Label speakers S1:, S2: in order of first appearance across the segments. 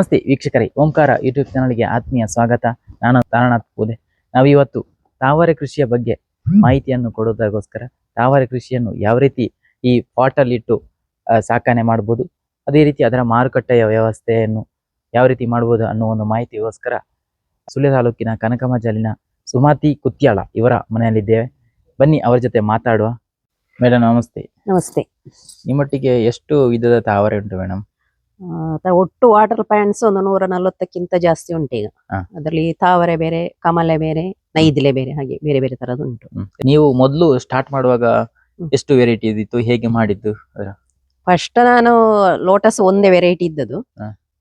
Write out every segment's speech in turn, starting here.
S1: ನಮಸ್ತೆ ವೀಕ್ಷಕರೇ ಓಂಕಾರ ಯೂಟ್ಯೂಬ್ ಚಾನಲ್ಗೆ ಆತ್ಮೀಯ ಸ್ವಾಗತ. ನಾನು ತಾರನಾಥ್ ಪೂದೆ. ನಾವಿವತ್ತು ತಾವರೆ ಕೃಷಿಯ ಬಗ್ಗೆ ಮಾಹಿತಿಯನ್ನು ಕೊಡೋದಕ್ಕೋಸ್ಕರ ತಾವರೆ ಕೃಷಿಯನ್ನು ಯಾವ ರೀತಿ ಈ ಪಾಟಲ್ಲಿ ಇಟ್ಟು ಆ, ಸಾಕಣೆ ಮಾಡ್ಬೋದು ಅದೇ ರೀತಿ ಅದರ ಮಾರುಕಟ್ಟೆಯ ವ್ಯವಸ್ಥೆಯನ್ನು ಯಾವ ರೀತಿ ಮಾಡ್ಬೋದು ಅನ್ನೋ ಒಂದು ಮಾಹಿತಿಗೋಸ್ಕರ ಸುಳ್ಯ ತಾಲೂಕಿನ ಕನಕಮಜಲಿನ ಸುಮಾತಿ ಕುತ್ಯಾಳ ಇವರ ಮನೆಯಲ್ಲಿದ್ದೇವೆ. ಬನ್ನಿ ಅವರ ಜೊತೆ ಮಾತಾಡುವ. ಮೇಡಮ್ ನಮಸ್ತೆ.
S2: ನಮಸ್ತೆ.
S1: ನಿಮ್ಮೊಟ್ಟಿಗೆ ಎಷ್ಟು ವಿಧದ ತಾವರೆ ಉಂಟು ಮೇಡಮ್
S2: ಒಟ್ಟು ವಾಟರ್ ಪ್ಯಾಂಟ್ಸ್ ಒಂದು ನೂರ ನಲವತ್ತಕ್ಕಿಂತ ಜಾಸ್ತಿ ಉಂಟು ಈಗ. ಅದರಲ್ಲಿ ತಾವರೆ ಬೇರೆ ಕಮಲೆ ಬೇರೆ ನೈದಿಲೆ ಬೇರೆ ಹಾಗೆ ಬೇರೆ ಬೇರೆ ತರದ್ದು ಉಂಟು.
S1: ನೀವು ಮೊದಲು ಸ್ಟಾರ್ಟ್ ಮಾಡುವಾಗ ಎಷ್ಟು ವೆರೈಟಿ ಇದ್ದಿತ್ತು ಹೇಗೆ ಮಾಡಿದ್ದು
S2: ಫಸ್ಟ್ ನಾನು ಲೋಟಸ್ ಒಂದೇ ವೆರೈಟಿ ಇದ್ದದ್ದು.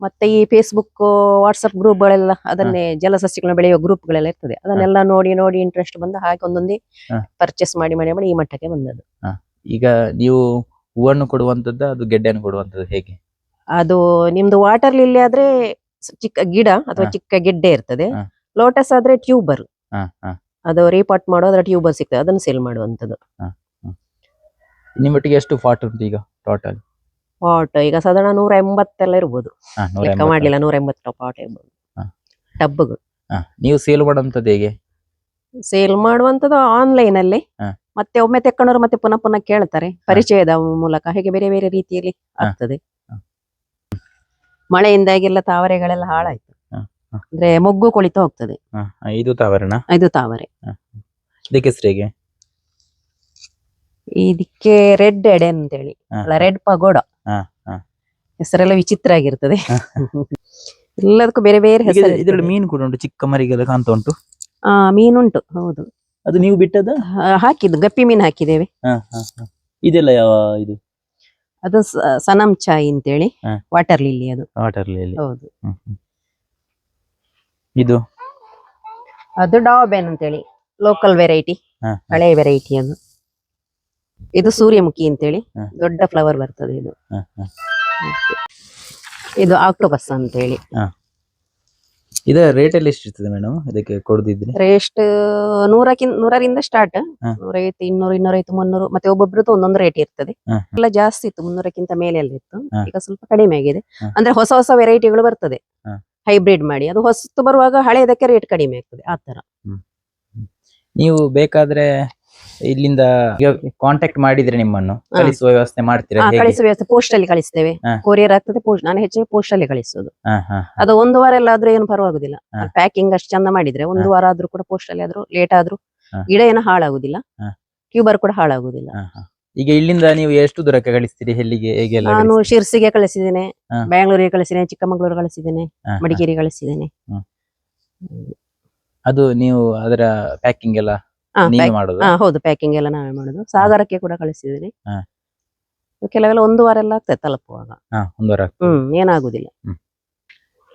S2: ಮತ್ತೆ ಈ ಫೇಸ್ಬುಕ್ ವಾಟ್ಸಪ್ ಗ್ರೂಪ್ಗಳೆಲ್ಲ ಅದನ್ನೇ ಜಲಸಸ್ಯಗಳನ್ನ ಬೆಳೆಯುವ ಗ್ರೂಪ್ಗಳೆಲ್ಲ ಇರ್ತದೆ. ಅದನ್ನೆಲ್ಲ ನೋಡಿ ನೋಡಿ ಇಂಟ್ರೆಸ್ಟ್ ಬಂದು ಹಾಗೆ ಒಂದೊಂದೇ ಪರ್ಚೇಸ್ ಮಾಡಿ ಮಾಡಿ ಮಾಡಿ ಈ ಮಟ್ಟಕ್ಕೆ ಬಂದದ್ದು.
S1: ಈಗ ನೀವು ಹೂವನ್ನು ಕೊಡುವಂತದ್ದು ಅದು ಗೆಡ್ಡೆಯನ್ನು ಕೊಡುವಂತದ್ದು ಹೇಗೆ?
S2: ಅದು ನಿಮ್ದು ವಾಟರ್ ಲಿಲ್ಲಿ ಆದ್ರೆ ಚಿಕ್ಕ ಗಿಡ ಅಥವಾ ಚಿಕ್ಕ ಗೆಡ್ಡೆ ಇರ್ತದೆ. ಲೋಟಸ್ ಆದ್ರೆ ಟ್ಯೂಬರ್ ಅದು ರೀಪಾಟ್ ಮಾಡೋ ಅದ್ರ ಟ್ಯೂಬರ್ ಸಿಗ್ತದೆ. ಅದನ್ನು ಸೇಲ್ ಮಾಡುವಂತದ್ದು
S1: ನಿಮ್ಮೊಟ್ಟಿಗೆ ಎಷ್ಟು ಫಾಟ್ ಉಂಟು ಈಗ ಟೋಟಲ್
S2: ಪಾಟ್ ಈಗ ಸಾಧಾರಣ ನೂರ ಎಂಬತ್ತೆಲ್ಲ ಇರ್ಬೋದು ಲೆಕ್ಕ ಮಾಡ್ಲಿಲ್ಲ ನೂರ ಎಂಬತ್ತು ಪಾಟ್ ಇರ್ಬೋದು. ಟಬ್ಗಳು
S1: ನೀವು ಸೇಲ್ ಮಾಡುವಂತದ್ದು ಹೇಗೆ?
S2: ಸೇಲ್ ಮಾಡುವಂತದ್ದು ಆನ್ಲೈನ್ ಅಲ್ಲಿ. ಮತ್ತೆ ಒಮ್ಮೆ ತೆಕ್ಕೊಂಡವ್ರು ಮತ್ತೆ ಪುನಃ ಪುನಃ ಕೇಳ್ತಾರೆ. ಪರಿಚಯದ ಮೂಲಕ ಹೇಗೆ ಬೇರೆ ಬೇರೆ ರೀತಿಯಲ್ಲಿ. ಆಗ್ತದೆ. ಮಳೆಯಿಂದಾಗೆಲ್ಲ ತಾವರೆಗಳೆಲ್ಲ ಹಾಳಾಯ್ತು. ಅಂದ್ರೆ ಮೊಗ್ಗು ಕೊಳಿತಾ ಹೋಗ್ತದೆ.
S1: ಇದು ತಾವರೆನ?
S2: ಇದು ತಾವರೆ.
S1: ಇದಕ್ಕೆ
S2: ಇದಕ್ಕೆ ರೆಡ್ ಎಡೆ ಅಂತೇಳಿ.
S1: ಹೇಳಿ
S2: ರೆಡ್ ಪಗೋಡ. ಹೆಸರೆಲ್ಲ ವಿಚಿತ್ರ ಆಗಿರ್ತದೆ. ಎಲ್ಲದಕ್ಕೂ ಬೇರೆ ಬೇರೆ ಹೆಸರು
S1: ಇದರಲ್ಲಿ ಮೀನು ಕೂಡ ಉಂಟು ಚಿಕ್ಕ ಮರಿಗೆಲ್ಲ ಕಾಣ್ತಾ ಉಂಟು?
S2: ಆ ಮೀನುಂಟು ಹೌದು.
S1: ಅದು ನೀವು ಬಿಟ್ಟದ
S2: ಹಾಕಿದ್ದು ಗಪ್ಪಿ ಮೀನು ಹಾಕಿದ್ದೇವೆ.
S1: ಇದೆಲ್ಲ ಯಾವ ಇದು?
S2: ಅದು ಸ- ಸನಂ ಚಾಯ್ ಅಂತ
S1: ಹೇಳಿ
S2: ವಾಟರ್ ಲಿಲ್ಲಿ ಅದು.
S1: Water lily.
S2: ಹೌದು.
S1: ಇದು?
S2: ಅದು ಡಾಬೆನ್ ಅಂತೇಳಿ ಲೋಕಲ್ ವೆರೈಟಿ
S1: ಹ, ಹ.
S2: ಹಳೆ ವೆರೈಟಿ ಅದು. ಇದು ಸೂರ್ಯಮುಖಿ ಅಂತ
S1: ಹೇಳಿ
S2: ದೊಡ್ಡ ಫ್ಲವರ್ ಬರ್ತದೆ ಇದು.
S1: ಇದು ಆಕ್ಟೋಪಸ್
S2: ಇದು ಆಕ್ಟೋಬಸ್ ಅಂತೇಳಿ.
S1: ಇದರ ರೇಟ್ ಎಲ್ಲ ಎಷ್ಟು ಇರ್ತದೆ ಮೇಡಮ್ ಇದಕ್ಕೆ ಕೊಡದಿದ್ರೆ?
S2: ರೇಸ್ಟ್ ನೂರಕ್ಕಿಂತ ನೂರರಿಂದ ಸ್ಟಾರ್ಟ್
S1: ಹ.
S2: ನೂರೈವತ್ತು ಇನ್ನೂರು ಇನ್ನೂರೈವತ್ತು ಮುನ್ನೂರು ಮತ್ತೆ ಒಬ್ಬೊಬ್ರದ್ದು ಒಂದೊಂದು ರೇಟ್ ಇರ್ತದೆ.
S1: ಹ,
S2: ಎಲ್ಲ ಜಾಸ್ತಿ ಇತ್ತು ಮುನ್ನೂರಕ್ಕಿಂತ ಮೇಲೆ ಎಲ್ಲ ಇತ್ತು.
S1: ಹ.
S2: ಈಗ ಸ್ವಲ್ಪ ಕಡಿಮೆ ಆಗಿದೆ.
S1: ಹ.
S2: ಅಂದ್ರೆ ಹೊಸ ಹೊಸ ವೆರೈಟಿಗಳು ಬರ್ತದೆ.
S1: ಹ.
S2: ಹೈಬ್ರಿಡ್ ಮಾಡಿ. ಅದು ಹೊಸತು ಬರುವಾಗ ಹಳೆಯದಕ್ಕೆ ರೇಟ್ ಕಡಿಮೆ ಆಗ್ತದೆ ಆ ತರ.
S1: ನೀವು ಬೇಕಾದ್ರೆ ಇಲ್ಲಿಂದ ಕಾಂಟ್ಯಾಕ್ಟ್ ಮಾಡಿದ್ರೆ ನಿಮ್ಮನ್ನು. ಕಳಿಸುವ ವ್ಯವಸ್ಥೆ ಮಾಡ್ತೀರಾ
S2: ಹಾ,
S1: ಹೇಗೆ
S2: ಕಳಿಸುವ ವ್ಯವಸ್ಥೆ ಪೋಸ್ಟ್ ಅಲ್ಲಿ ಕಳಿಸ್ತೇವೆ
S1: ಹ.
S2: ಕೊರಿಯರ್ ಆಗ್ತದೆ ಪೋಸ್ಟ್ ನಾನು ಹೆಚ್ಚಾಗಿ ಪೋಸ್ಟ್ ಅಲ್ಲಿ ಕಳಿಸೋದು
S1: ಹ, ಹ, ಹ.
S2: ಅದು ಒಂದು ವಾರ ಎಲ್ಲ ಆದ್ರೂ ಏನು ಪರವಾಗುದಿಲ್ಲ
S1: ಹ.
S2: ಪ್ಯಾಕಿಂಗ್ ಅಷ್ಟು ಚಂದ ಮಾಡಿದ್ರೆ ಒಂದು ವಾರ ಆದ್ರೂ ಕೂಡ ಪೋಸ್ಟ್ ಅಲ್ಲಿ ಆದ್ರೂ ಲೇಟ್ ಆದ್ರೂ
S1: ಹ.
S2: ಗಿಡ ಏನು ಹಾಳಾಗುದಿಲ್ಲ ಕ್ಯೂಬರ್ ಕೂಡ ಹಾಳಾಗುದಿಲ್ಲ
S1: ಹ, ಹ. ಈಗ ಇಲ್ಲಿಂದ ನೀವು ಎಷ್ಟು ದೂರಕ್ಕೆ ಕಳಿಸ್ತೀರಿ ಎಲ್ಲಿಗೆ ಹೇಗೆಲ್ಲ
S2: ನಾನು
S1: ಕಳಿಸ್ತೀರಿ?
S2: ಶಿರ್ಸಿಗೆ ಕಳಿಸಿದ್ದೇನೆ
S1: ಬೆಂಗಳೂರಿಗೆ
S2: ಬ್ಯಾಂಗ್ಳೂರಿಗೆ ಕಳಿಸಿದ್ದೇನೆ ಚಿಕ್ಕಮಗಳೂರು ಕಳಿಸಿದ್ದೇನೆ
S1: ಹ, ಹ.
S2: ಮಡಿಕೇರಿ ಕಳಿಸಿದ್ದೇನೆ
S1: ಅದು ನೀವು ಅದರ ಪ್ಯಾಕಿಂಗ್ ಎಲ್ಲ ನೀವೇ ಮಾಡೋದು?
S2: ಹೌದು ಪ್ಯಾಕಿಂಗ್ ಎಲ್ಲ ನಾವೇ ಮಾಡುದು. ಸಾಗರಕ್ಕೆ ಕೂಡ
S1: ಕಳಿಸಿದೀನಿ.
S2: ಕೆಲವೆಲ್ಲ ಒಂದು ವಾರ ಎಲ್ಲ ಆಗ್ತದೆ ತಲುಪುವಾಗ.
S1: ಹಾ ಒಂದು ವಾರ.
S2: ಹ್ಮ್ ಏನಾಗುದಿಲ್ಲ.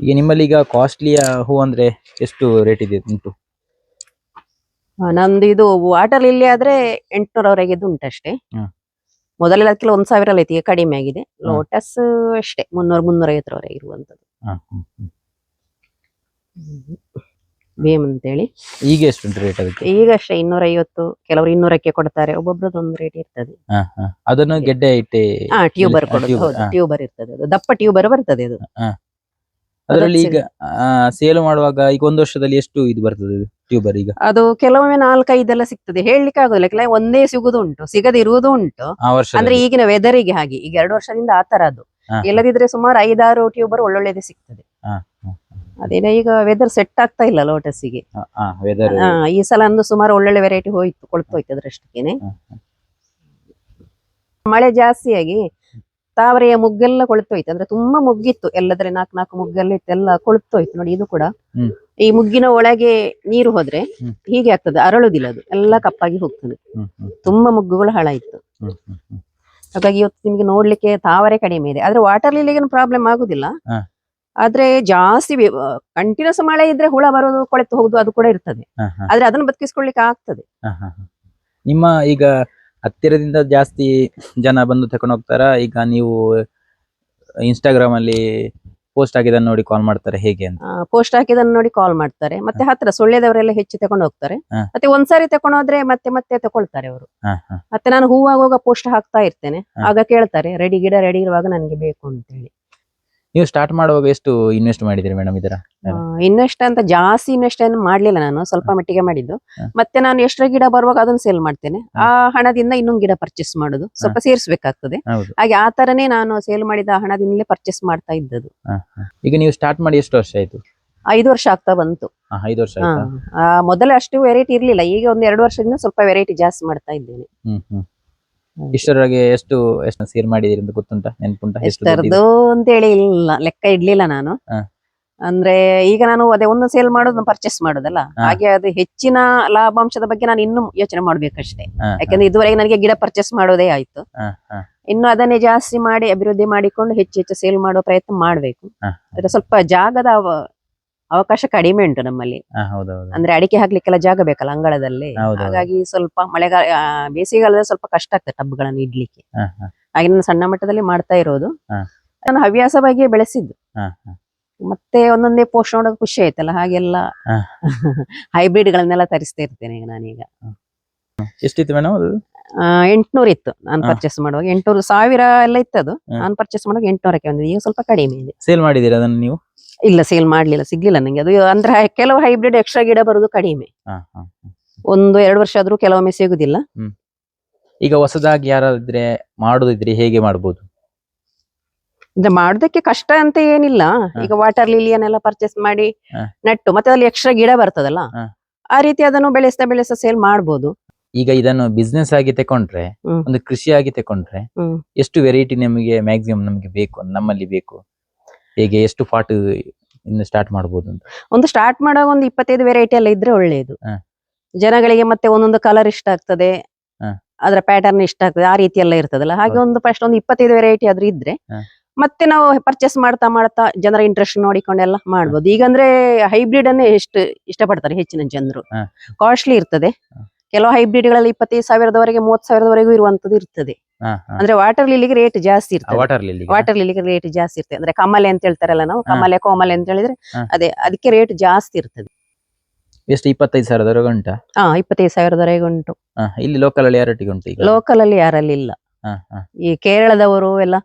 S1: ಈಗ ನಿಮ್ಮಲ್ಲಿ ಈಗ ಕಾಸ್ಟ್ಲಿಯ ಹೂ ಅಂದ್ರೆ ಎಷ್ಟು ರೇಟ್ ಇದೆ ಉಂಟು?
S2: ಆ, ನಂದು ಇದು ವಾಟರ್ ಲಿಲ್ಲಿ ಆದ್ರೆ ಎಂಟ್ನೂರವರೆಗೆ ಉಂಟಷ್ಟೇ
S1: ಅಷ್ಟೇ.
S2: ಮೊದಲೆಲ್ಲ ಅದಕ್ಕೆಲ್ಲ ಒಂದ್ ಸಾವಿರ ಎಲ್ಲ ಇತ್ತು ಈಗ ಕಡಿಮೆ ಆಗಿದೆ. ಲೋಟಸ್ ಅಷ್ಟೇ ಮುನ್ನೂರ ಮುನ್ನೂರ ಐವತ್ತರವರೆಗೆ ಇರುವಂತದ್ದು.
S1: ಹ, ಹ್ಮ್, ಹ್ಮ್.
S2: ಬೇಮ್ ಅಂತೇಳಿ.
S1: ಈಗ ಎಷ್ಟು ರೇಟ್ ಅದಕ್ಕೆ?
S2: ಈಗ ಅಷ್ಟೇ ಇನ್ನೂರ ಐವತ್ತು ಕೆಲವರು ಇನ್ನೂರಕ್ಕೆ ಕೊಡ್ತಾರೆ. ಒಬ್ಬೊಬ್ರದ್ದು ಒಂದು ರೇಟ್ ಇರ್ತದೆ.
S1: ಹ, ಹ. ಅದನ್ನು ಗೆಡ್ಡೆ ಇಟ್ಟೆ
S2: ಹಾ ಟ್ಯೂಬರ್ ಕೊಡೋದು. ಹೌದು ಟ್ಯೂಬರ್ ಇರ್ತದೆ ಅದು. ದಪ್ಪ ಟ್ಯೂಬರ್ ಬರ್ತದೆ ಅದು.
S1: ಅದರಲ್ಲಿ ಈಗ ಸೇಲ್ ಮಾಡುವಾಗ ಈಗ ಒಂದು ವರ್ಷದಲ್ಲಿ ಎಷ್ಟು ಇದು ಬರ್ತದೆ ಟ್ಯೂಬರ್ ಈಗ?
S2: ಅದು ಕೆಲವೊಮ್ಮೆ ನಾಲ್ಕೈದೆಲ್ಲ ಸಿಗ್ತದೆ. ಹೇಳಲಿಕ್ಕೆ ಆಗೋದಿಲ್ಲ. ಕೆಲವು ಒಂದೇ ಸಿಗುದು ಉಂಟು ಸಿಗದಿರುವುದು ಉಂಟು.
S1: ಆ ವರ್ಷ
S2: ಅಂದ್ರೆ ಈಗಿನ ವೆದರಿಗೆ ಹಾಗೆ. ಈಗ ಎರಡು ವರ್ಷದಿಂದ ಆ ತರ ಅದು ಇಲ್ಲದಿದ್ರೆ ಸುಮಾರು ಐದಾರು ಟ್ಯೂಬರ್ ಒಳ್ಳೊಳ್ಳೆದೇ ಸಿಗ್ತದೆ. ಅದೇನೋ ಈಗ ವೆದರ್ ಸೆಟ್ ಆಗ್ತಾ ಇಲ್ಲ ಲೋಟಸ್ಸಿಗೆ
S1: ವೆದರ್
S2: ಈ ಸಲ ಅಂದು ಸುಮಾರು ಒಳ್ಳೊಳ್ಳೆ ವೆರೈಟಿ ಹೋಯ್ತು ಕೊಳ್ತೋಯ್ತು ಅದ್ರಷ್ಟಕ್ಕೇನೆ ಮಳೆ ಜಾಸ್ತಿಯಾಗಿ ತಾವರೆಯ ಮುಗ್ಗೆಲ್ಲ ಕೊಳ್ತೋಯ್ತು ಅಂದ್ರೆ ತುಂಬಾ ಮುಗ್ಗಿತ್ತು ಎಲ್ಲದ್ರೆ ನಾಲ್ಕು ನಾಲ್ಕು ಮುಗ್ಗೆಲ್ಲ ಇತ್ತು ಎಲ್ಲ ಕೊಳ್ತೋಯ್ತು ನೋಡಿ ಇದು ಕೂಡ. ಈ ಮುಗ್ಗಿನ ಒಳಗೆ ನೀರು ಹೋದ್ರೆ ಹೀಗೆ ಆಗ್ತದೆ ಅರಳುದಿಲ್ಲ ಅದು ಎಲ್ಲ ಕಪ್ಪಾಗಿ ಹೋಗ್ತದೆ. ತುಂಬಾ ಮುಗ್ಗುಗಳು ಹಾಳಾಯ್ತು. ಹಾಗಾಗಿ ಇವತ್ತು ನಿಮ್ಗೆ ನೋಡ್ಲಿಕ್ಕೆ ತಾವರೆ ಕಡಿಮೆ ಇದೆ. ಆದ್ರೆ ವಾಟರ್ ಲಿಲಿಗೇನು ಪ್ರಾಬ್ಲಮ್ ಆಗುದಿಲ್ಲ. ಆದ್ರೆ ಜಾಸ್ತಿ ಕಂಟಿನ್ಯೂಸ್ ಮಳೆ ಇದ್ರೆ ಹುಳ ಬರೋದು ಕೊಳೆತು ಹೋಗುದು ಅದು ಕೂಡ ಇರ್ತದೆ. ಆದ್ರೆ ಅದನ್ನು ಬದುಕಿಸ್ಕೊಳ್ಲಿಕ್ಕೆ ಆಗ್ತದೆ.
S1: ನಿಮ್ಮ ಈಗ ಹತ್ತಿರದಿಂದ ಜಾಸ್ತಿ ಜನ ಬಂದು ತಕೊಂಡು ಹೋಗ್ತಾರ? ಈಗ ನೀವು ಇನ್ಸ್ಟಾಗ್ರಾಮ್ ಅಲ್ಲಿ ಪೋಸ್ಟ್ ಹಾಕಿದನ್ನು ನೋಡಿ ಕಾಲ್ ಮಾಡ್ತಾರೆ ಹೇಗೆ ಅಂತ?
S2: ಪೋಸ್ಟ್ ಹಾಕಿದನ್ನು ನೋಡಿ ಕಾಲ್ ಮಾಡ್ತಾರೆ. ಮತ್ತೆ ಹತ್ರ ಸೊಳ್ಳೆದವರೆಲ್ಲ ಹೆಚ್ಚು ತಕೊಂಡು ಹೋಗ್ತಾರೆ. ಮತ್ತೆ ಒಂದ್ಸಾರಿ ತಕೊಂಡು ಹೋದ್ರೆ ಮತ್ತೆ ಮತ್ತೆ ತಕೊಳ್ತಾರೆ ಅವರು. ಮತ್ತೆ ನಾನು ಹೂವಾಗುವಾಗ ಪೋಸ್ಟ್ ಹಾಕ್ತಾ ಇರ್ತೇನೆ. ಆಗ ಕೇಳ್ತಾರೆ ರೆಡಿ ಗಿಡ ರೆಡಿ ಇರುವಾಗ ನನಗೆ ಬೇಕು ಅಂತ ಹೇಳಿ
S1: ನೀವು ಸ್ಟಾರ್ಟ್ ಮಾಡುವಾಗ ಎಷ್ಟು ಇನ್ವೆಸ್ಟ್ ಮಾಡಿದಿರಿ ಮೇಡಮ್ ಇದರ.
S2: ಇನ್ವೆಸ್ಟ್ ಅಂತ ಜಾಸ್ತಿ ಇನ್ವೆಸ್ಟ್ ಏನು ಮಾಡ್ಲಿಲ್ಲ ನಾನು ಸ್ವಲ್ಪ ಮಟ್ಟಿಗೆ ಮಾಡಿದ್ದು. ಮತ್ತೆ ನಾನು ಎಷ್ಟರ ಗಿಡ ಬರುವಾಗ ಅದನ್ನ ಸೇಲ್ ಮಾಡ್ತೇನೆ. ಆ ಹಣದಿಂದ ಇನ್ನೊಂದು ಗಿಡ ಪರ್ಚೇಸ್ ಮಾಡುದು. ಸ್ವಲ್ಪ ಸೇರಿಸಬೇಕಾಗ್ತದೆ. ಹಾಗೆ ಆ ತರನೇ ನಾನು ಸೇಲ್ ಮಾಡಿದ ಹಣದಿಂದಲೇ ಪರ್ಚೇಸ್ ಮಾಡ್ತಾ ಇದ್ದದ್ದು.
S1: ಈಗ ನೀವು ಸ್ಟಾರ್ಟ್ ಮಾಡಿ ಎಷ್ಟು ವರ್ಷ ಆಯ್ತು?
S2: ಐದು ವರ್ಷ ಆಗ್ತಾ ಬಂತು.
S1: ಐದು ವರ್ಷ
S2: ಮೊದಲು ಅಷ್ಟು ವೆರೈಟಿ ಇರ್ಲಿಲ್ಲ. ಈಗ ಒಂದ್ ಎರಡು ವರ್ಷದಿಂದ ಸ್ವಲ್ಪ ವೆರೈಟಿ ಜಾಸ್ತಿ ಮಾಡ್ತಾ ಇದ್ದೇನೆ.
S1: ಹ್ಮ್ ಎಷ್ಟು ಎಷ್ಟು ಸೇಲ್ ಮಾಡಿದಿರಿ ಅಂತ ಗೊತ್ತುಂಟ? ನೆನಪುಂಟ? ಎಷ್ಟು
S2: ಅಂತ ಅಂತೇಳಿ ಇಲ್ಲ ಲೆಕ್ಕ ಇಡ್ಲಿಲ್ಲ ನಾನು.
S1: ಹ.
S2: ಅಂದ್ರೆ ಈಗ ನಾನು ಅದೇ ಒಂದು ಸೇಲ್ ಮಾಡೋದು ಪರ್ಚೇಸ್ ಮಾಡೋದಲ್ಲ.
S1: ಹ.
S2: ಹಾಗೆ ಅದು ಹೆಚ್ಚಿನ ಲಾಭಾಂಶದ ಬಗ್ಗೆ ನಾನು ಇನ್ನು ಯೋಚನೆ ಮಾಡ್ಬೇಕಷ್ಟೇ. ಯಾಕಂದ್ರೆ ಇದುವರೆಗೆ ನನಗೆ ಗಿಡ ಪರ್ಚೇಸ್ ಮಾಡೋದೇ ಆಯ್ತು. ಇನ್ನು ಅದನ್ನೇ ಜಾಸ್ತಿ ಮಾಡಿ ಅಭಿವೃದ್ಧಿ ಮಾಡಿಕೊಂಡು ಹೆಚ್ಚು ಹೆಚ್ಚು ಸೇಲ್ ಮಾಡೋ ಪ್ರಯತ್ನ ಮಾಡ್ಬೇಕು.
S1: ಹಾ.
S2: ಅದ್ರ ಸ್ವಲ್ಪ ಜಾಗದ ಅವ- ಅವಕಾಶ ಕಡಿಮೆ ಉಂಟು ನಮ್ಮಲ್ಲಿ. ಅಂದ್ರೆ ಅಡಿಕೆ ಹಾಕ್ಲಿಕ್ಕೆಲ್ಲ ಜಾಗ ಬೇಕಲ್ಲ ಅಂಗಳದಲ್ಲಿ. ಹಾಗಾಗಿ ಸ್ವಲ್ಪ ಮಳೆಗಾಲ ಬೇಸಿಗೆಗಾಲದಲ್ಲಿ ಸ್ವಲ್ಪ ಕಷ್ಟ ಆಗ್ತದೆ ಟಬ್ಗಳನ್ನು ಇಡ್ಲಿಕ್ಕೆ. ಹಾಗೆ ನಾನು ಸಣ್ಣ ಮಟ್ಟದಲ್ಲಿ ಮಾಡ್ತಾ ಇರೋದು. ನಾನು ಹವ್ಯಾಸವಾಗಿ ಬೆಳೆಸಿದ್ದು. ಮತ್ತೆ ಒಂದೊಂದೇ ಪೋಸ್ಟ್ ನೋಡೋದು ಖುಷಿ ಆಯ್ತಲ್ಲ ಹಾಗೆಲ್ಲ. ಹೈಬ್ರಿಡ್ ಗಳನ್ನೆಲ್ಲ ತರಿಸ್ತಾ ಇರ್ತೇನೆ ಈಗ ನಾನೀಗ.
S1: ಎಷ್ಟಿತ್ತು ಮೇಡಮ್ ಅದು?
S2: ಎಂಟ್ನೂರ್ ಇತ್ತು ನಾನು ಪರ್ಚೇಸ್ ಮಾಡುವಾಗ. ಎಂಟ್ನೂರು ಸಾವಿರ ಎಲ್ಲ ಇತ್ತು
S1: ಅದು
S2: ನಾನು ಪರ್ಚೇಸ್ ಮಾಡುವಾಗ ಎಂಟ್ನೂರಕ್ಕೆ ಬಂದಿದೆ. ಈಗ ಸ್ವಲ್ಪ ಕಡಿಮೆ ಇದೆ.
S1: ಸೇಲ್ ಮಾಡಿದೀರಾ ಅದನ್ನು ನೀವು?
S2: ಇಲ್ಲ ಸೇಲ್ ಮಾಡ್ಲಿಲ್ಲ ಸಿಗ್ಲಿಲ್ಲ ನಂಗೆ. ಅದು ಅಂದ್ರೆ ಕೆಲವು ಹೈಬ್ರಿಡ್ ಎಕ್ಸ್ಟ್ರಾ ಗಿಡ ಬರುದು ಕಡಿಮೆ. ಒಂದು ಎರಡು ವರ್ಷ ಆದ್ರೂ ಕೆಲವೊಮ್ಮೆ ಸಿಗುದಿಲ್ಲ.
S1: ಈಗ ಹೊಸದಾಗಿ ಯಾರಾದ್ರೆ ಮಾಡುದಿದ್ರೆ ಹೇಗೆ ಮಾಡ್ಬೋದು?
S2: ಅಂದ್ರೆ ಮಾಡೋದಕ್ಕೆ ಕಷ್ಟ ಅಂತ ಏನಿಲ್ಲ. ಈಗ ವಾಟರ್ ಲಿಲಿಯನ್ನೆಲ್ಲ ಪರ್ಚೇಸ್ ಮಾಡಿ. ನೆಟ್ಟು ಮತ್ತೆ ಅಲ್ಲಿ ಎಕ್ಸ್ಟ್ರಾ ಗಿಡ ಬರ್ತದಲ್ಲ? ಆ ರೀತಿ ಅದನ್ನು ಬೆಳೆಸ್ತಾ ಬೆಳೆಸ್ತಾ ಸೇಲ್ ಮಾಡ್ಬೋದು.
S1: ಈಗ ಇದನ್ನು ಬಿಸ್ನೆಸ್ ಆಗಿ ತಕೊಂಡ್ರೆ. ಒಂದು ಕೃಷಿಯಾಗಿ ತಕೊಂಡ್ರೆ
S2: ಹ್ಮ್.
S1: ಎಷ್ಟು ವೆರೈಟಿ ನಿಮಗೆ ಮ್ಯಾಕ್ಸಿಮಮ್ ನಮಗೆ ಬೇಕು ನಮ್ಮಲ್ಲಿ ಬೇಕು? ಹೇಗೆ ಎಷ್ಟು ಪಾಟ್ ಇನ್ನು ಸ್ಟಾರ್ಟ್ ಮಾಡಬಹುದು ಅಂತ
S2: ಒಂದು ಸ್ಟಾರ್ಟ್ ಮಾಡುವಾಗ ಒಂದು ಇಪ್ಪತ್ತೈದು ವೆರೈಟಿ ಎಲ್ಲ ಇದ್ರೆ ಒಳ್ಳೆಯದು
S1: ಹಾ.
S2: ಜನಗಳಿಗೆ ಮತ್ತೆ ಒಂದೊಂದು ಕಲರ್ ಇಷ್ಟ ಆಗ್ತದೆ
S1: ಹಾ.
S2: ಅದರ ಪ್ಯಾಟರ್ನ್ ಇಷ್ಟ ಆಗ್ತದೆ ಆ ರೀತಿ ಎಲ್ಲ ಇರ್ತದಲ್ಲ ಹಾಗೆ
S1: ಹೌದು.
S2: ಒಂದು ಫಸ್ಟ್ ಒಂದು ಇಪ್ಪತ್ತೈದು ವೆರೈಟಿ ಆದ್ರೂ ಇದ್ರೆ
S1: ಹಾ.
S2: ಮತ್ತೆ ನಾವು ಪರ್ಚೇಸ್ ಮಾಡ್ತಾ ಮಾಡ್ತಾ ಜನರ ಇಂಟ್ರೆಸ್ಟ್ ನೋಡಿಕೊಂಡೆಲ್ಲ ಮಾಡ್ಬೋದು ಈಗ ಅಂದ್ರೆ ಹೈಬ್ರಿಡ್ ಅನ್ನೇ ಎಷ್ಟು ಇಷ್ಟಪಡ್ತಾರೆ ಹೆಚ್ಚಿನ ಜನರು
S1: ಹಾ.
S2: ಕಾಸ್ಟ್ಲಿ ಇರ್ತದೆ
S1: ಹಾ.
S2: ಕೆಲವು ಹೈಬ್ರಿಡ್ಗಳಲ್ಲಿ ಇಪ್ಪತ್ತೈದು ಸಾವಿರದವರೆಗೆ ಮೂವತ್ತು ಸಾವಿರದವರೆಗೂ ಇರುವಂತದ್ದು ಇರ್ತದೆ. ಅಂದ್ರೆ ವಾಟರ್ ಲಿಲಿಗೆ ರೇಟ್ ಜಾಸ್ತಿ ಇರ್ತದೆ.
S1: ವಾಟರ್
S2: ಲಿಲಿಗೆ ರೇಟ್ ಜಾಸ್ತಿ ಇರ್ತದೆ. ಅಂದ್ರೆ ಕಮಲೆ ಅಂತ ಹೇಳ್ತಾರಲ್ಲ ನಾವು ಕಮಲೆ ಕೋಮಲೆ ಅಂತ ಹೇಳಿದ್ರೆ ಅದೇ ಅದಕ್ಕೆ ರೇಟ್ ಜಾಸ್ತಿ ಇರ್ತದೆ.
S1: ಎಷ್ಟು ಇಪ್ಪತ್ತೈದು ಸಾವಿರದವರೆಗೆ ಉಂಟು?
S2: ಹಾ ಇಪ್ಪತ್ತೈದು ಸಾವಿರದವರೆಗೆ ಉಂಟು.
S1: ಇಲ್ಲಿ ಲೋಕಲ್ ಅಲ್ಲಿ ಯಾರೊಟ್ಟಿಗೆ ಉಂಟು
S2: ಲೋಕಲ್ ಅಲ್ಲಿ ಯಾರಲ್ಲಿ ಇಲ್ಲ. ಈ ಕೇರಳದವರು ಎಲ್ಲ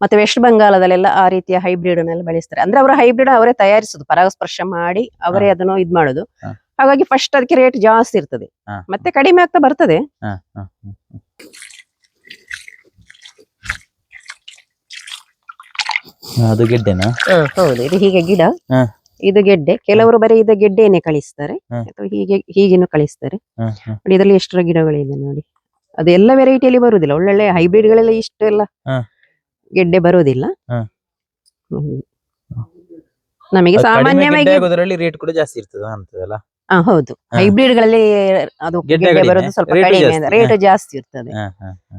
S2: ಮತ್ತೆ ವೆಸ್ಟ್ ಬಂಗಾಳದಲ್ಲೆಲ್ಲ ಆ ರೀತಿಯ ಹೈಬ್ರಿಡ್ ಬೆಳೆಸ್ತಾರೆ. ಅಂದ್ರೆ ಅವರ ಹೈಬ್ರಿಡ್ ಅವರೇ ತಯಾರಿಸುದು ಪರಾಗಸ್ಪರ್ಶ ಮಾಡಿ ಅವರೇ. ಅದನ್ನು ಇದ್ ಮಾಡುದು. ಹಾಗಾಗಿ ಫಸ್ಟ್ ಅದಕ್ಕೆ ರೇಟ್ ಜಾಸ್ತಿ ಇರ್ತದೆ. ಮತ್ತೆ ಕಡಿಮೆ ಆಗ್ತಾ ಬರ್ತದೆ.
S1: ಅದು ಗೆಡ್ಡೆನಾ?
S2: ಹೌದು ಇದು ಹೀಗೆ ಗಿಡ. ಇದು ಗೆಡ್ಡೆ. ಕೆಲವರು ಬರೀ ಇದು ಗೆಡ್ಡೆನೆ ಕಳಿಸ್ತಾರೆ. ಅಥವಾ ಹೀಗೆ ಹೀಗೇನು ಕಳಿಸ್ತಾರೆ. ನೋಡಿ ಇದರಲ್ಲಿ ಎಷ್ಟು ಗಿಡಗಳಿದೆ ನೋಡಿ. ಅದು ಎಲ್ಲ ವೆರೈಟಿಯಲ್ಲಿ ಬರುದಿಲ್ಲ ಒಳ್ಳೊಳ್ಳೆ ಹೈಬ್ರಿಡ್ ಗಳೆಲ್ಲ ಇಷ್ಟು ಎಲ್ಲ ಗೆಡ್ಡೆ ಬರೋದಿಲ್ಲ. ನಮಗೆ ಸಾಮಾನ್ಯವಾಗಿ
S1: ರೇಟ್ ಕೂಡ ಜಾಸ್ತಿ ಇರ್ತದ ಅಂತದಲ್ಲ?
S2: ಹೌದು. ಹೈಬ್ರಿಡ್ಗಳಲ್ಲಿ ಅದು
S1: ಗೆಡ್ಡೆ
S2: ಗೆಡ್ಡೆ
S1: ಕಡಿಮೆ,
S2: ಬರೋದು ಸ್ವಲ್ಪ
S1: rate
S2: ಕಡಿಮೆ
S1: ಜಾಸ್ತಿ.
S2: ರೇಟ್ ಜಾಸ್ತಿ ಇರ್ತದೆ.
S1: ಹಾ, ಹಾ, ಹಾ.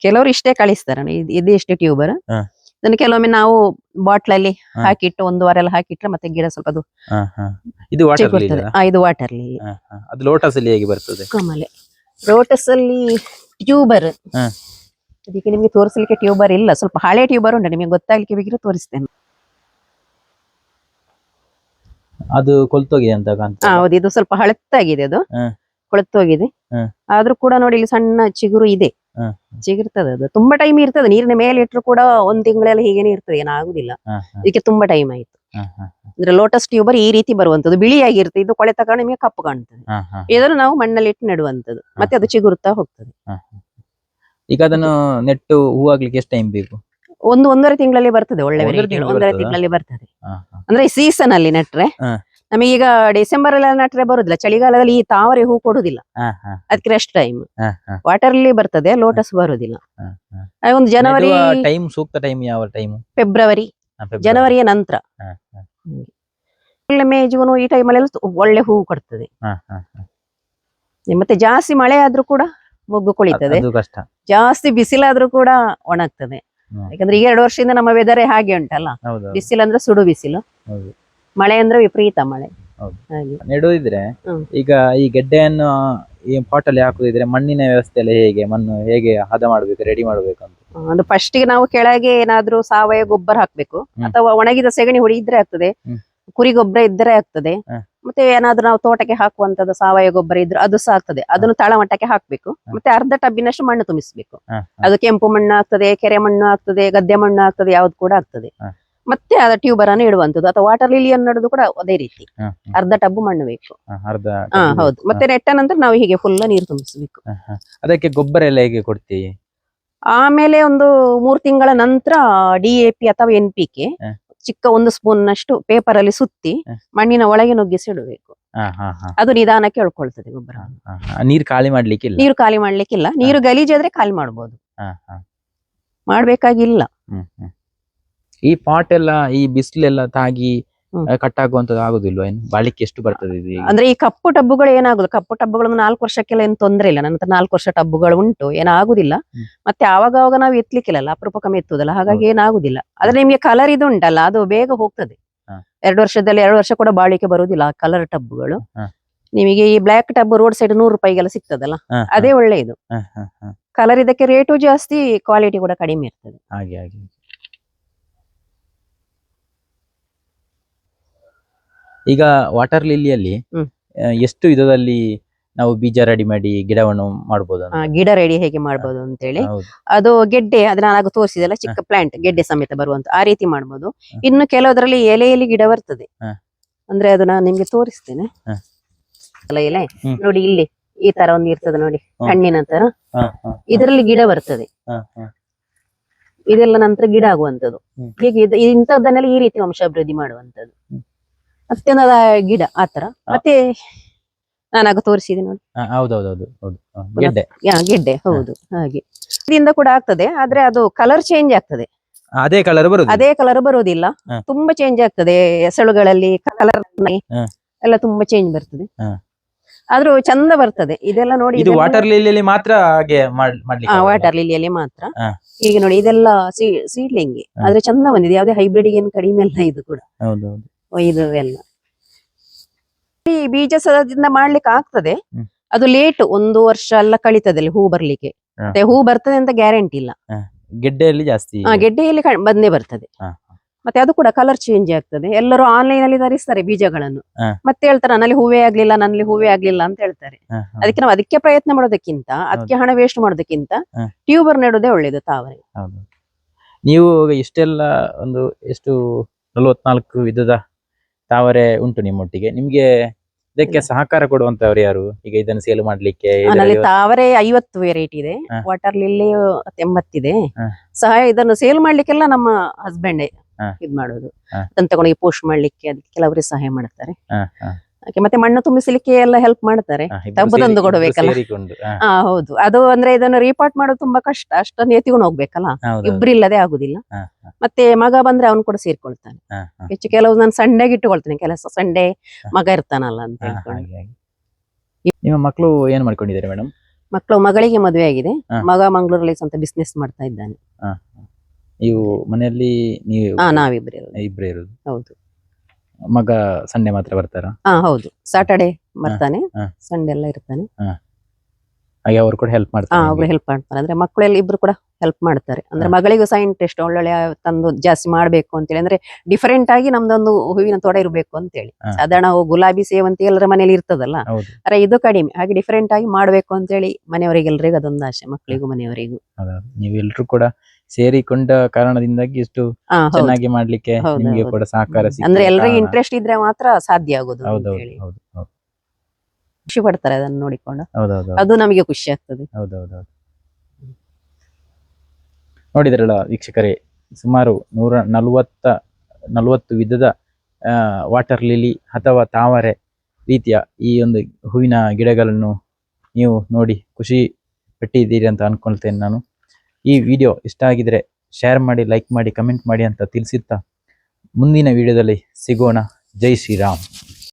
S2: ಕೆಲವರು ಇಷ್ಟೇ ಕಳಿಸ್ತಾರೆ. ಇದು ಇದು ಇಷ್ಟೇ ಟ್ಯೂಬರ್?
S1: ಹಾ.
S2: ಕೆಲವೊಮ್ಮೆ ನಾವು ಬಾಟ್ಲಲ್ಲಿ
S1: ಅಲ್ಲಿ
S2: ಹಾಕಿಟ್ಟು ಒಂದು ವಾರ ಎಲ್ಲ ಹಾಕಿಟ್ರೆ ಮತ್ತೆ ಗಿಡ ಸ್ವಲ್ಪ ಅದು
S1: ಹ, ಹಾ. ಇದು ವಾಟರ್
S2: ಚಿಗುರ್ತದೆ. ಆ, ಇದು ವಾಟರ್
S1: ಅದು ಲೋಟಸ್ ಅಲ್ಲಿ ಹೇಗೆ ಬರ್ತದೆ?
S2: ಕಮಲೆ. ಲೋಟಸ್ ಅಲ್ಲಿ ಟ್ಯೂಬರ್.
S1: ಹ.
S2: ಅದಕ್ಕೆ ನಿಮಗೆ ತೋರಿಸಲಿಕ್ಕೆ ಟ್ಯೂಬರ್ ಇಲ್ಲ. ಸ್ವಲ್ಪ ಹಳೆ ಟ್ಯೂಬರ್ ಉಂಟು. ನಿಮಗೆ ಗೊತ್ತಾಗ್ಲಿಕ್ಕೆ ಬೇಕಿದ್ರೆ ತೋರಿಸ್ತೇನೆ.
S1: ಅದು ಕೊಲ್ತೋಗಿದೆ ಅಂತ ಕಾಣ್ತದೆ.
S2: ಹೌದು ಇದು ಸ್ವಲ್ಪ ಹಳತ್ತಾಗಿದೆ ಅದು.
S1: ಹಾ.
S2: ಕೊಳತೋಗಿದೆ
S1: ಹಾ.
S2: ಆದ್ರೂ ಕೂಡ ನೋಡಿ ಇಲ್ಲಿ ಸಣ್ಣ ಚಿಗುರು ಇದೆ.
S1: ಚಿಗಿರ್ತದೆ
S2: ಚಿಗುರ್ತದೆ ಅದು. ತುಂಬಾ ಟೈಮ್ ಇರ್ತದೆ. ನೀರಿನ ಮೇಲೆ ಇಟ್ಟರು ಕೂಡ ಒಂದ್ ತಿಂಗಳೆಲ್ಲ ಹೀಗೇನೆ ಇರ್ತದೆ. ಏನಾಗುದಿಲ್ಲ.
S1: ಹಾ, ಹಾ,
S2: ಇದಕ್ಕೆ ತುಂಬಾ ಟೈಮ್ ಆಯ್ತು.
S1: ಹಾ, ಹಾ,
S2: ಅಂದ್ರೆ ಲೋಟಸ್ ಟ್ಯೂಬರ್ ಈ ರೀತಿ ಬರುವಂತದ್ದು ಬಿಳಿಯಾಗಿರುತ್ತೆ. ಇದು ಕೊಳೆ ತಗೊಂಡು ನಿಮಗೆ ಕಪ್ಪು ಕಾಣ್ತದೆ.
S1: ಹಾ, ಹಾ,
S2: ಇದನ್ನು ನಾವು ಮಣ್ಣಲ್ಲಿ ಇಟ್ಟು ನೆಡುವಂತದ್ದು ಮತ್ತೆ ಅದು ಚಿಗುರುತ್ತಾ ಹೋಗ್ತದೆ.
S1: ಈಗ ಅದನ್ನು ನೆಟ್ಟು ಹೂವಾಗ್ಲಿಕ್ಕೆ ಎಷ್ಟು ಟೈಮ್ ಬೇಕು?
S2: ಒಂದು ಒಂದೂವರೆ ತಿಂಗಳಲ್ಲಿ ಬರ್ತದೆ ಒಳ್ಳೆ
S1: ಒಂದೂವರೆ
S2: variety ಗಳು.
S1: ತಿಂಗಳಲ್ಲಿ
S2: ಒಂದೂವರೆ
S1: ಬರ್ತದಾ?
S2: ತಿಂಗಳಲ್ಲಿ. ಅಂದ್ರೆ ಸೀಸನ್ ಅಲ್ಲಿ ನೆಟ್ರೆ
S1: ನಮಗೆ
S2: ಈಗ ಡಿಸೆಂಬರ್ ಅಲ್ಲಿ ನೆಟ್ರೆ ಬರುದಿಲ್ಲ ಚಳಿಗಾಲದಲ್ಲಿ ಈ ತಾವರೆ ಹೂ ಕೊಡುದಿಲ್ಲ. ಅದಕ್ಕೆ ರೆಸ್ಟ್ ಟೈಮ್ ವಾಟರ್ ಅಲ್ಲಿ ಬರ್ತದೆ ಲೋಟಸ್ ಬರುದಿಲ್ಲ. ಆ, ಒಂದು ಜನವರಿ
S1: ಟೈಮ್ ಸೂಕ್ತ ಟೈಮ್ ಯಾವ ಟೈಮ್
S2: ಫೆಬ್ರವರಿ ಜನವರಿಯ ನಂತರ. ಒಳ್ಳೆ ಮೇ ಜೂನು ಈ ಟೈಮಲ್ಲೆಲ್ಲ ಒಳ್ಳೆ ಹೂ ಕೊಡ್ತದೆ. ಮತ್ತೆ ಜಾಸ್ತಿ ಮಳೆ ಆದ್ರೂ ಕೂಡ ಮೊಗ್ಗು ಕುಳಿತದೆ.
S1: ಅದು ಕಷ್ಟ.
S2: ಜಾಸ್ತಿ ಬಿಸಿಲಾದ್ರೂ ಕೂಡ ಒಣಗ್ತದೆ. ಯಾಕಂದ್ರೆ ಈಗ ಎರಡು ವರ್ಷದಿಂದ ನಮ್ಮ ವೆದರ್ ಹಾಗೆ ಉಂಟಲ್ಲ. ಬಿಸಿಲು ಅಂದ್ರೆ ಸುಡು ಬಿಸಿಲು. ಮಳೆ ಅಂದ್ರೆ ವಿಪರೀತ ಮಳೆ. ನೆಡುವುದಿದ್ರೆ
S1: ನೆಡುದಿದ್ರೆ ಈಗ ಈ ಗೆಡ್ಡೆಯನ್ನು ಈ ಪಾಟ್ ಅಲ್ಲಿ ಹಾಕುದಿದ್ರೆ ಮಣ್ಣಿನ ವ್ಯವಸ್ಥೆ ಎಲ್ಲ ಹೇಗೆ ಮಣ್ಣು ಹೇಗೆ ಹದ ಮಾಡ್ಬೇಕು ರೆಡಿ ಮಾಡ್ಬೇಕು ಅಂತ?
S2: ಒಂದು ಫಸ್ಟ್ಗೆ ನಾವು ಕೆಳಗೆ ಏನಾದ್ರೂ ಸಾವಯವ ಗೊಬ್ಬರ ಹಾಕ್ಬೇಕು. ಅಥವಾ ಒಣಗಿದ ಸೆಗಣಿ ಹುಡಿ ಇದ್ರೆ ಆಗ್ತದೆ ಕುರಿ ಗೊಬ್ಬರ ಇದ್ರೆ ಆಗ್ತದೆ. ಮತ್ತೆ ಏನಾದ್ರೂ ನಾವು ತೋಟಕ್ಕೆ ಹಾಕುವಂತದ್ದು ಸಾವಯವ ಗೊಬ್ಬರ ಇದ್ರೆ ಅದು ಸಹ ಆಗ್ತದೆ. ಅದನ್ನು ತಳಮಟ್ಟಕ್ಕೆ ಹಾಕ್ಬೇಕು. ಮತ್ತೆ ಅರ್ಧ ಟಬ್ಬಿನಷ್ಟು ಮಣ್ಣು ತುಂಬಿಸ್ಬೇಕು. ಅದು ಕೆಂಪು ಮಣ್ಣು ಆಗ್ತದೆ ಕೆರೆ ಮಣ್ಣು ಆಗ್ತದೆ ಗದ್ದೆ ಮಣ್ಣು ಆಗ್ತದೆ ಯಾವ್ದು ಕೂಡ ಆಗ್ತದೆ. ಮತ್ತೆ ಅದ ಟ್ಯೂಬರ್ ಅನ್ನು ಇಡುವಂತದ್ದು ಅಥವಾ ವಾಟರ್ ಲಿಲಿಯನ್ನು ನಡುದು ಕೂಡ ಅದೇ ರೀತಿ. ಅರ್ಧ ಟಬ್ಬು ಮಣ್ಣು ಬೇಕು. ಹೌದು. ಮತ್ತೆ ನೆಟ್ಟ ನಂತರ ನಾವು ಹೀಗೆ ಫುಲ್ ನೀರು ತುಂಬಿಸ್ಬೇಕು.
S1: ಅದಕ್ಕೆ ಗೊಬ್ಬರ ಎಲ್ಲ ಹೇಗೆ ಕೊಡ್ತೀವಿ
S2: ಆಮೇಲೆ ಒಂದು ಮೂರ್ ತಿಂಗಳ ನಂತರ ಡಿ ಎ ಪಿ ಅಥವಾ ಎನ್ ಪಿ ಕೆ
S1: ಹ.
S2: ಚಿಕ್ಕ ಒಂದು ಸ್ಪೂನ್ ನಷ್ಟು ಪೇಪರ್ ಅಲ್ಲಿ ಸುತ್ತಿ ಮಣ್ಣಿನ ಒಳಗೆ ನುಗ್ಗಿಸಿ ಇಡಬೇಕು ಅದು ನಿಧಾನಕ್ಕೆ ಎಳ್ಕೊಳ್ತದೆ ಗೊಬ್ಬರ.
S1: ನೀರು ಖಾಲಿ ಮಾಡ್ಲಿಕ್ಕಿಲ್ಲ?
S2: ನೀರು ಖಾಲಿ ಮಾಡ್ಲಿಕ್ಕಿಲ್ಲ. ನೀರು ಗಲೀಜಾದ್ರೆ ಖಾಲಿ
S1: ಮಾಡಬಹುದು.
S2: ಮಾಡ್ಬೇಕಾಗಿಲ್ಲ.
S1: ಈ ಪಾಟ್ ಎಲ್ಲ ಈ ಬಿಸಿಲೆಲ್ಲ ತಾಗಿ
S2: ಹ್ಮ್.
S1: ಕಟ್ಟಾಗುವಂತದ್ದು ಆಗುದಿಲ್ವಾ ಏನು ಬಾಳಿಕೆ ಎಷ್ಟು ಬರ್ತದೆ ಇದು ಈಗ?
S2: ಅಂದ್ರೆ ಈ ಕಪ್ಪು ಟಬ್ಬುಗಳು ಏನಾಗುದು ಕಪ್ಪು ಟಬ್ಬುಗಳು ನಾಲ್ಕು ವರ್ಷಕ್ಕೆಲ್ಲ ಏನು ತೊಂದ್ರೆ ಇಲ್ಲ ನನ್ನ ಹತ್ರ ನಾಲ್ಕು ವರ್ಷ ಟಬ್ಬುಗಳು ಉಂಟು ಏನಾಗುದಿಲ್ಲ. ಮತ್ತೆ ಆವಾಗ ಆವಾಗ ನಾವು ಎತ್ತಲಿಕ್ಕಿಲ್ಲ ಕಮ್ಮಿ ಎತ್ತುದಲ್ಲ ಹಾಗಾಗಿ
S1: ಹೌದು.
S2: ಏನಾಗುದಿಲ್ಲ ಆದ್ರೆ ನಿಮ್ಗೆ ಕಲರ್ ಇದು ಉಂಟಲ್ಲ ಅದು ಬೇಗ ಹೋಗ್ತದೆ
S1: ಹ.
S2: ಎರಡು ವರ್ಷದಲ್ಲಿ ಎರಡು ವರ್ಷ ಕೂಡ ಬಾಳಿಕೆ ಬರುವುದಿಲ್ಲ ಕಲರ್ ಟಬ್ಬುಗಳು
S1: ಹ.
S2: ನಿಮಗೆ ಈ ಬ್ಲಾಕ್ ಟಬ್ ರೋಡ್ ಸೈಡ್ ನೂರು ರೂಪಾಯಿಗೆಲ್ಲ ಸಿಗ್ತದಲ್ಲ
S1: ಹ, ಹ,
S2: ಅದೇ ಒಳ್ಳೆಯದು
S1: ಹ, ಹ, ಹ.
S2: ಕಲರ್ ಇದಕ್ಕೆ ರೇಟು ಜಾಸ್ತಿ ಕ್ವಾಲಿಟಿ ಕೂಡ ಕಡಿಮೆ ಇರ್ತದೆ
S1: ಹಾಗೆ ಹಾಗೆ ಈಗ ವಾಟರ್ ಲಿಲಿಯಲ್ಲಿ
S2: ಹ್ಮ್.
S1: ಎಷ್ಟು ವಿಧದಲ್ಲಿ ನಾವು ಬೀಜ ರೆಡಿ ಮಾಡಿ ಗಿಡವನ್ನು ಮಾಡಬಹುದು
S2: ಆ, ಗಿಡ ರೆಡಿ ಹೇಗೆ ಮಾಡಬಹುದು ಅಂತ
S1: ಹೇಳಿ
S2: ಅದು ಗೆಡ್ಡೆ ಅದನ್ನ ಆಗ ತೋರಿಸಿದೆಲ್ಲ ಚಿಕ್ಕ ಪ್ಲಾಂಟ್ ಗೆಡ್ಡೆ ಸಮೇತ ಬರುವಂತ ಆ ರೀತಿ ಮಾಡಬಹುದು
S1: ಹ.
S2: ಇನ್ನು ಎಲೆ ಎಲೆಯಲ್ಲಿ ಗಿಡ ಬರ್ತದೆ
S1: ಹ.
S2: ಅಂದ್ರೆ ಅದು ನಾನು ನಿಮ್ಗೆ ತೋರಿಸ್ತೇನೆ
S1: ಹ.
S2: ಅಲ್ಲ ಎಲೆ
S1: ಹ್ಮ್.
S2: ನೋಡಿ ಇಲ್ಲಿ ಈ ತರ ಒಂದು ಇರ್ತದೆ ನೋಡಿ
S1: ಹ.
S2: ಹಣ್ಣಿನ ತರ ಇದರಲ್ಲಿ ಗಿಡ ಬರ್ತದೆ. ಇದೆಲ್ಲ ನಂತರ ಗಿಡ ಆಗುವಂತದ್ದು
S1: ಹ್ಮ್.
S2: ಹೀಗೆ ಇದು- ಇಂಥದ್ದನ್ನೆಲ್ಲ ಈ ರೀತಿ ವಂಶಾಭಿವೃದ್ಧಿ ಮಾಡುವಂತದ್ದು ಅತ್ಯಂತ ಗಿಡ ಆತರ ಮತ್ತೆ ನಾನಾಗ ತೋರಿಸಿದೆ ನೋಡಿ.
S1: ಹೌದೌದೌದು ಹೌದು ಗೆಡ್ಡೆ.
S2: ಯಾ, ಗೆಡ್ಡೆ ಹೌದು ಹಾಗೆ. ಇದರಿಂದ ಕೂಡ ಆಗ್ತದೆ ಆದ್ರೆ ಅದು ಕಲರ್ ಚೇಂಜ್ ಆಗ್ತದೆ.
S1: ಅದೇ ಕಲರ್ ಬರುದು?
S2: ಅದೇ ಕಲರ್ ಬರೋದಿಲ್ಲ. ತುಂಬಾ ಚೇಂಜ್ ಆಗ್ತದೆ ಎಸಳುಗಳಲ್ಲಿ ಕಲರ್. ಎಲ್ಲ ತುಂಬಾ ಚೇಂಜ್ ಬರ್ತದೆ. ಆದ್ರೂ ಚಂದ ಬರ್ತದೆ. ಇದೆಲ್ಲ ನೋಡಿ
S1: ಇದು ವಾಟರ್ ಲಿಲಿಯಲ್ಲಿ ಮಾತ್ರ ಹಾಗೆ ಮಾಡ್ಲಿಕ್ಕೆ?
S2: ವಾಟರ್ ಲಿಲಿಯಲ್ಲಿ ಮಾತ್ರ. ಈಗ ನೋಡಿ ಇದೆಲ್ಲ ಸೀಡ್ಲಿಂಗ್. ಆದ್ರೆ ಚಂದ ಬಂದಿದೆ. ಯಾವ್ದೇ ಹೈಬ್ರಿಡ್ ಏನು ಕಡಿಮೆ ಅಲ್ಲ ಇದು ಕೂಡ.
S1: ಹೌದೌದು.
S2: ಓ, ಇದು ಎಲ್ಲ ಈ ಬೀಜ ಸದದಿಂದ ಮಾಡ್ಲಿಕ್ಕೆ ಆಗ್ತದೆ. ಅದು ಲೇಟ್ ಒಂದು ವರ್ಷ ಎಲ್ಲ ಕಳೀತದೆ ಅಲ್ಲಿ ಹೂ ಬರ್ಲಿಕ್ಕೆ. ಮತ್ತೆ ಹೂ ಬರ್ತದೆ ಅಂತ ಗ್ಯಾರಂಟಿ ಇಲ್ಲ.
S1: ಗೆಡ್ಡೆಯಲ್ಲಿ ಜಾಸ್ತಿ
S2: ಆ, ಗೆಡ್ಡೆಯಲ್ಲಿ ಬಂದೇ ಬರ್ತದೆ.
S1: ಹ.
S2: ಮತ್ತೆ ಅದು ಕೂಡ ಕಲರ್ ಚೇಂಜ್ ಆಗ್ತದೆ. ಎಲ್ಲರೂ ಆನ್ಲೈನ್ ಅಲ್ಲಿ ತರಿಸ್ತಾರೆ ಬೀಜಗಳನ್ನು.
S1: ಹ.
S2: ಮತ್ತೆ ಹೇಳ್ತಾರೆ ನನ್ನಲ್ಲಿ ಹೂವೇ ಆಗ್ಲಿಲ್ಲ ನನ್ನಲ್ಲಿ ಹೂವೇ ಆಗ್ಲಿಲ್ಲ ಅಂತ ಹೇಳ್ತಾರೆ.
S1: ಹ, ಹ.
S2: ಅದಕ್ಕೆ ನಾವು ಅದಕ್ಕೆ ಪ್ರಯತ್ನ ಮಾಡೋದಕ್ಕಿಂತ ಅದಕ್ಕೆ ಹಣ ವೇಸ್ಟ್ ಮಾಡೋದಕ್ಕಿಂತ
S1: ಹ.
S2: ಟ್ಯೂಬರ್ ನೆಡೋದೇ ಒಳ್ಳೇದು ತಾವರೆ.
S1: ಹೌದು. ನೀವು ಇಷ್ಟೆಲ್ಲ ಒಂದು ಎಷ್ಟು ನಲವತ್ನಾಲ್ಕು ವಿಧದ ತಾವರೆ ಉಂಟು ನಿಮ್ಮೊಟ್ಟಿಗೆ. ನಿಮ್ಗೆ ಇದಕ್ಕೆ ಸಹಕಾರ ಕೊಡುವಂತವ್ರು ಯಾರು? ಈಗ ಇದನ್ನು ಸೇಲ್ ಮಾಡ್ಲಿಕ್ಕೆ
S2: ನನ್ನಲ್ಲಿ ತಾವರೆ ಐವತ್ತು ವೆರೈಟಿ ಇದೆ. ವಾಟರ್ ಲಿಲ್ಲಿ ಎಂಬತ್ತಿದೆ.
S1: ಸಹ
S2: ಸಹಾಯ ಇದನ್ನು ಸೇಲ್ ಮಾಡ್ಲಿಕ್ಕೆಲ್ಲ ನಮ್ಮ ಹಸ್ಬೆಂಡ್. ಇದ್ ಮಾಡೋದು. ಅದನ್ನ ತಗೊಂಡೋಗಿ ಪೋಸ್ಟ್ ಮಾಡ್ಲಿಕ್ಕೆ ಅದಕ್ಕೆ ಕೆಲವರಿಗೆ ಸಹಾಯ ಮಾಡ್ತಾರೆ. ಮತ್ತೆ ಮಣ್ಣು ತುಂಬಿಸಲಿಕ್ಕೆ ಎಲ್ಲ ಹೆಲ್ಪ್ ಮಾಡ್ತಾರೆ.
S1: ಇಬ್ರು
S2: ಕೊಡ್ಬೇಕಲ್ಲ.
S1: ಹ,
S2: ಹೌದು. ಅದು ಅಂದ್ರೆ ಇದನ್ನು ರೀಪಾರ್ಟ್ ಮಾಡೋದು ತುಂಬಾ ಕಷ್ಟ. ಅಷ್ಟೊಂದು ಎತ್ತಿಕೊಂಡು ಹೋಗ್ಬೇಕಲ್ಲ?
S1: ಇಬ್ಬರಿಲ್ಲದೆ
S2: ಇಬ್ರು ಇಲ್ಲದೆ ಆಗುದಿಲ್ಲ ಮತ್ತೆ ಮಗ ಬಂದ್ರೆ ಅವನು ಕೂಡ ಸೇರ್ಕೊಳ್ತಾನೆ. ಹೆಚ್ಚು ಕೆಲವು ನಾನು ಸಂಡೆಗೆ ಇಟ್ಟುಕೊಳ್ತೇನೆ. ಕೆಲಸ ಸಂಡೆ ಮಗ ಇರ್ತಾನಲ್ಲ ಅಂತ ಹೇಳ್ಕೊಂಡು.
S1: ನಿಮ್ಮ ಮಕ್ಕಳು ಏನ್ ಮಾಡ್ಕೊಂಡಿದ್ದಾರೆ ಮೇಡಮ್?
S2: ಮಕ್ಕಳು ಮಗಳಿಗೆ ಮದುವೆ ಆಗಿದೆ. ಮಗ ಮಂಗಳೂರಲ್ಲಿ ಸ್ವಂತ ಬಿಸ್ನೆಸ್ ಮಾಡ್ತಾ ಇದ್ದಾನೆ.
S1: ಇವು ಮನೆಯಲ್ಲಿ ನೀವು
S2: ಹಾ ನಾವಿಬ್ರು.
S1: ಇಬ್ರೇ ಇರುದು.
S2: ಹೌದು.
S1: ಮಗ ಸಂಡೆ ಮಾತ್ರ ಬರ್ತಾರ?
S2: ಹಾ ಹೌದು. ಸಾಟರ್ಡೆ ಬರ್ತಾನೆ. ಸಂಡೆ ಎಲ್ಲ ಇರ್ತಾನೆ.
S1: ಹಾಗೆ ಅವರು ಕೂಡ ಹೆಲ್ಪ್
S2: ಹಾ
S1: ಮಾಡ್ತಾರೆ
S2: ಒಬ್ರು? ಹೆಲ್ಪ್ ಮಾಡ್ತಾರೆ. ಅಂದ್ರೆ ಮಕ್ಕಳೆಲ್ಲ ಇಬ್ರು ಕೂಡ ಹೆಲ್ಪ್ ಮಾಡ್ತಾರೆ. ಅಂದ್ರೆ. ಮಗಳಿಗೂ ಸಹ ಇಂಟ್ರೆಸ್ಟ್ ಒಳ್ಳೊಳ್ಳೆ ತಂದು ಜಾಸ್ತಿ ಮಾಡ್ಬೇಕು ಅಂತೇಳಿ. ಅಂದ್ರೆ ಡಿಫರೆಂಟ್ ಆಗಿ ನಮ್ದೊಂದು ಹೂವಿನ ತೋಟ ಇರಬೇಕು ಅಂತೇಳಿ.
S1: ಹೇಳಿ
S2: ಸಾಧಾರಣ ಗುಲಾಬಿ ಸೇವಂತಿ ಎಲ್ಲರ ಮನೇಲಿ ಇರ್ತದಲ್ಲ?
S1: ಹೌದು.
S2: ಅರೆ ಇದು ಕಡಿಮೆ. ಹಾಗೆ ಡಿಫರೆಂಟ್ ಆಗಿ ಮಾಡ್ಬೇಕು ಅಂತೇಳಿ ಮನೆಯವರಿಗೆಲ್ಲರಿಗೂ ಅದೊಂದು ಆಸೆ ಮಕ್ಕಳಿಗೂ ಮನೆಯವರಿಗೂ.
S1: ನೀವು ಎಲ್ರು ಕೂಡ ಸೇರಿಕೊಂಡ ಕಾರಣದಿಂದಾಗಿ ಇಷ್ಟು
S2: ಹೌದು.
S1: ಚೆನ್ನಾಗಿ ಮಾಡ್ಲಿಕ್ಕೆ
S2: ನಿಮಗೆ
S1: ನಿಮ್ಗೆ
S2: ಹೌದು.
S1: ಕೂಡ ಸಹಕಾರ. ಸಿಕ್ಕಿದ
S2: ಅಂದ್ರೆ ಎಲ್ಲರಿಗೂ
S1: ಕಾರಣ.
S2: ಇಂಟ್ರೆಸ್ಟ್ ಇದ್ರೆ ಮಾತ್ರ ಸಾಧ್ಯ ಆಗುದು
S1: ಹೌದು ಹೌದು.
S2: ಖುಷಿ ಪಡ್ತಾರೆ ಅದನ್ನು ನೋಡಿಕೊಂಡು.
S1: ಹೌದೌದು
S2: ಅದು ನಮಗೆ ಖುಷಿ ಆಗ್ತದೆ.
S1: ಹೌದೌದು ನೋಡಿದ್ರಲ್ಲ ವೀಕ್ಷಕರೇ ಸುಮಾರು ನೂರ ನಲವತ್ತ ನಲವತ್ತು ವಿಧದ ವಾಟರ್ ಲಿಲಿ ಅಥವಾ ತಾವರೆ ರೀತಿಯ ಈ ಒಂದು ಹೂವಿನ ಗಿಡಗಳನ್ನು ನೀವು ನೋಡಿ ಖುಷಿ ಪಟ್ಟಿದ್ದೀರಿ ಅಂತ ಅನ್ಕೊಳ್ತೇನೆ ನಾನು. ಈ ವಿಡಿಯೋ ಇಷ್ಟ ಆಗಿದ್ರೆ ಶೇರ್ ಮಾಡಿ ಲೈಕ್ ಮಾಡಿ ಕಮೆಂಟ್ ಮಾಡಿ ಅಂತ ತಿಳಿಸುತ್ತಾ ಮುಂದಿನ ವಿಡಿಯೋದಲ್ಲಿ ಸಿಗೋಣ. ಜೈ ಶ್ರೀರಾಮ್.